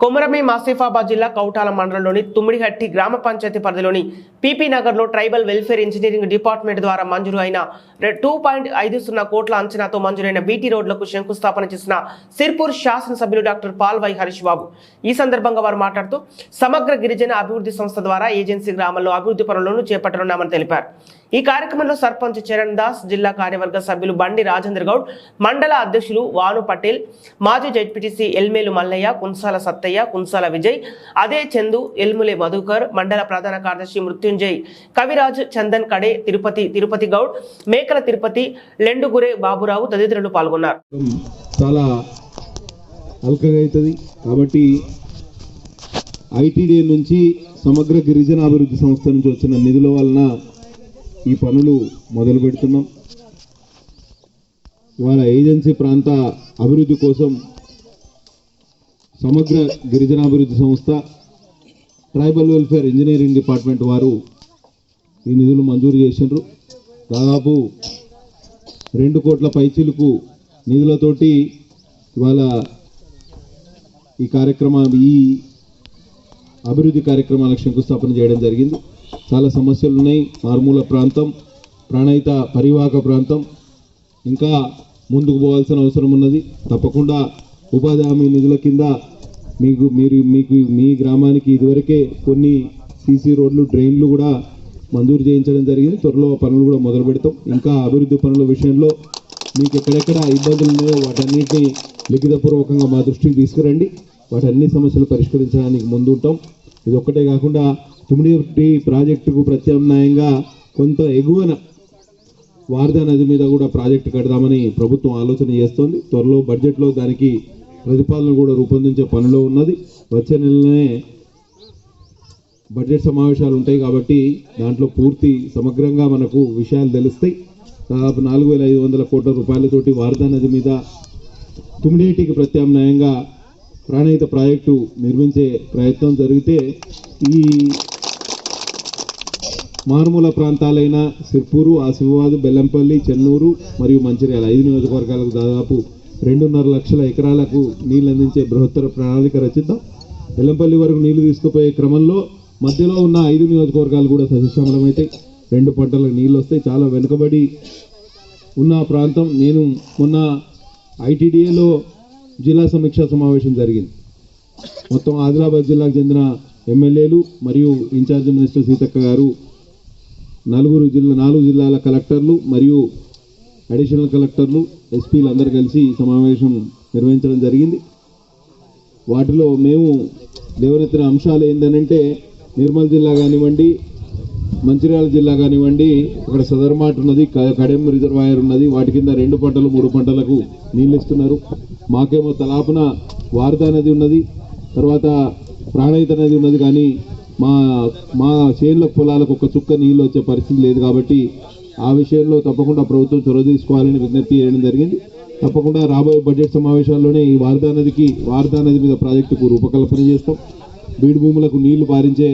కొమరమి మాసిఫాబాద్ జిల్లా కౌటాల మండలంలోని తుమ్మిడిహట్టి గ్రామ పంచాయతీ పరిధిలోని పీపీ నగర్లో ట్రైబల్ వెల్ఫేర్ ఇంజనీరింగ్ డిపార్ట్మెంట్ ద్వారా మంజూరు అయిన టూ పాయింట్ ఐదు సున్నా కోట్ల అంచనాతో మంజూరైన బీటీ రోడ్లకు శంకుస్థాపన చేసిన సిర్పూర్ శాసనసభ్యులు డాక్టర్ పాల్వై హరీష్ బాబు. ఈ సందర్భంగా వారు మాట్లాడుతూ సమగ్ర గిరిజన అభివృద్ధి సంస్థ ద్వారా ఏజెన్సీ గ్రామంలో అభివృద్ధి పనులను చేపట్టనున్నామని తెలిపారు. ఈ కార్యక్రమంలో సర్పంచ్ చరణ్ దాస్ జిల్లా కార్యవర్గ సభ్యులు బండి రాజేంద్ర గౌడ్ మండల అధ్యక్షులు వాను పటేల్ మాజీ జడ్పీటీసీ ఎల్మేలు మల్లయ్య కున్సాల సత్తయ్య కున్సాల విజయ్ అదే చందు ఎల్ములే మధుకర్ మండల ప్రధాన కార్యదర్శి మృత్యుంజయ్ కవిరాజ్ చందన్ కడే తిరుపతి తిరుపతి గౌడ్ మేకల తిరుపతి లెండుగురే బాబురావు తదితరులు పాల్గొన్నారు. చాలా అవుతుంది కాబట్టి ఐటీడీ నుంచి సమగ్ర గిరిజన అభివృద్ధి సంస్థ నుంచి వచ్చిన నిధుల వలన ఈ పనులు మొదలు పెడుతున్నాం. ఇవాళ ఏజెన్సీ ప్రాంత అభివృద్ధి కోసం సమగ్ర గిరిజనాభివృద్ధి సంస్థ ట్రైబల్ వెల్ఫేర్ ఇంజనీరింగ్ డిపార్ట్మెంట్ వారు ఈ నిధులు మంజూరు చేసిండ్రు. దాదాపు రెండు కోట్ల పైచీలకు నిధులతోటి ఇవాళ ఈ కార్యక్రమం ఈ అభివృద్ధి కార్యక్రమాలకు శంకుస్థాపన చేయడం జరిగింది. చాలా సమస్యలు ఉన్నాయి మారుమూల ప్రాంతం ప్రాణహిత పరివాహక ప్రాంతం. ఇంకా ముందుకు పోవాల్సిన అవసరం ఉన్నది. తప్పకుండా ఉపాధి హామీ నిధుల కింద మీకు మీరు మీకు మీ గ్రామానికి ఇదివరకే కొన్ని సీసీ రోడ్లు డ్రైన్లు కూడా మంజూరు చేయించడం జరిగింది. త్వరలో పనులు కూడా మొదలు పెడతాం. ఇంకా అభివృద్ధి పనుల విషయంలో మీకు ఎక్కడెక్కడ ఇబ్బందులు ఉన్నాయో వాటన్నిటిని లిఖితపూర్వకంగా మా దృష్టికి తీసుకురండి. వాటన్ని సమస్యలు పరిష్కరించడానికి ముందుంటాం. ఇది ఒక్కటే కాకుండా తుమ్మిడి ప్రాజెక్టుకు ప్రత్యామ్నాయంగా కొంత ఎగువన వారధా నది మీద కూడా ప్రాజెక్టు కడదామని ప్రభుత్వం ఆలోచన చేస్తోంది. త్వరలో బడ్జెట్లో దానికి ప్రతిపాదన కూడా రూపొందించే పనిలో ఉన్నది. వచ్చే నెలనే బడ్జెట్ సమావేశాలు ఉంటాయి కాబట్టి దాంట్లో పూర్తి సమగ్రంగా మనకు విషయాలు తెలుస్తాయి. దాదాపు నాలుగు వేల ఐదు వందల కోట్ల రూపాయలతోటి వారధా నది మీద తుమ్మిడేటికి ప్రత్యామ్నాయంగా ప్రాణహిత ప్రాజెక్టు నిర్మించే ప్రయత్నం జరిగితే ఈ మారుమూల ప్రాంతాలైన సిర్పూరు ఆసిఫాబాద్ బెల్లంపల్లి చెన్నూరు మరియు మంచిర్యాల ఐదు నియోజకవర్గాలకు దాదాపు రెండున్నర లక్షల ఎకరాలకు నీళ్ళు అందించే బృహత్తర ప్రణాళిక రచిద్దాం. బెల్లంపల్లి వరకు నీళ్ళు తీసుకుపోయే క్రమంలో మధ్యలో ఉన్న ఐదు నియోజకవర్గాలు కూడా సస్యశ్యామలమైతాయి రెండు పంటలకు నీళ్ళు వస్తాయి చాలా వెనుకబడి ఉన్న ప్రాంతం. నేను మొన్న ఐటీడీఏలో జిల్లా సమీక్షా సమావేశం జరిగింది. మొత్తం ఆదిలాబాద్ జిల్లాకు చెందిన ఎమ్మెల్యేలు మరియు ఇన్ఛార్జ్ మినిస్టర్ సీతక్క గారు నలుగురు జిల్లా నాలుగు జిల్లాల కలెక్టర్లు మరియు అడిషనల్ కలెక్టర్లు ఎస్పీలు అందరూ కలిసి ఈ సమావేశం నిర్వహించడం జరిగింది. వాటిలో మేము లేవనెత్తిన అంశాలు ఏంటనంటే నిర్మల్ జిల్లా కానివ్వండి మంచిర్యాల జిల్లా కానివ్వండి అక్కడ సదర్మాట్ ఉన్నది క- కడెం రిజర్వాయర్ ఉన్నది వాటి కింద రెండు పంటలు మూడు పంటలకు నీళ్ళు ఇస్తున్నారు మాకేమో తలాపున వారదా నది ఉన్నది తర్వాత ప్రాణహిత నది ఉన్నది కానీ మా మా చేనుల పొలాలకు ఒక చుక్క నీళ్ళు వచ్చే పరిస్థితి లేదు కాబట్టి ఆ విషయంలో తప్పకుండా ప్రభుత్వం చొరవ తీసుకోవాలని విజ్ఞప్తి చేయడం జరిగింది. తప్పకుండా రాబోయే బడ్జెట్ సమావేశాల్లోనే ఈ వారదా నదికి వారదా నది మీద ప్రాజెక్టుకు రూపకల్పన చేస్తాం. బీడు భూములకు నీళ్ళు పారించే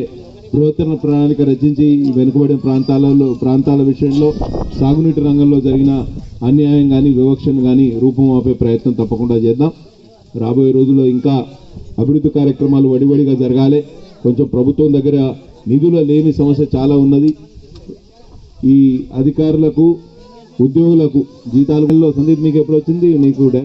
బృహత్తర ప్రణాళిక రచించి ఈ వెనుకబడిన ప్రాంతాలలో ప్రాంతాల విషయంలో సాగునీటి రంగంలో జరిగిన అన్యాయం కానీ వివక్షను కానీ రూపమాపే ప్రయత్నం తప్పకుండా చేద్దాం. రాబోయే రోజుల్లో ఇంకా అభివృద్ధి కార్యక్రమాలు వడివడిగా జరగాలి. కొంచెం ప్రభుత్వం దగ్గర నిధుల లేని సమస్య చాలా ఉన్నది. ఈ అధికారులకు ఉద్యోగులకు జీతాలలో సందీప్ మీకు ఎప్పుడు వచ్చింది? నీకు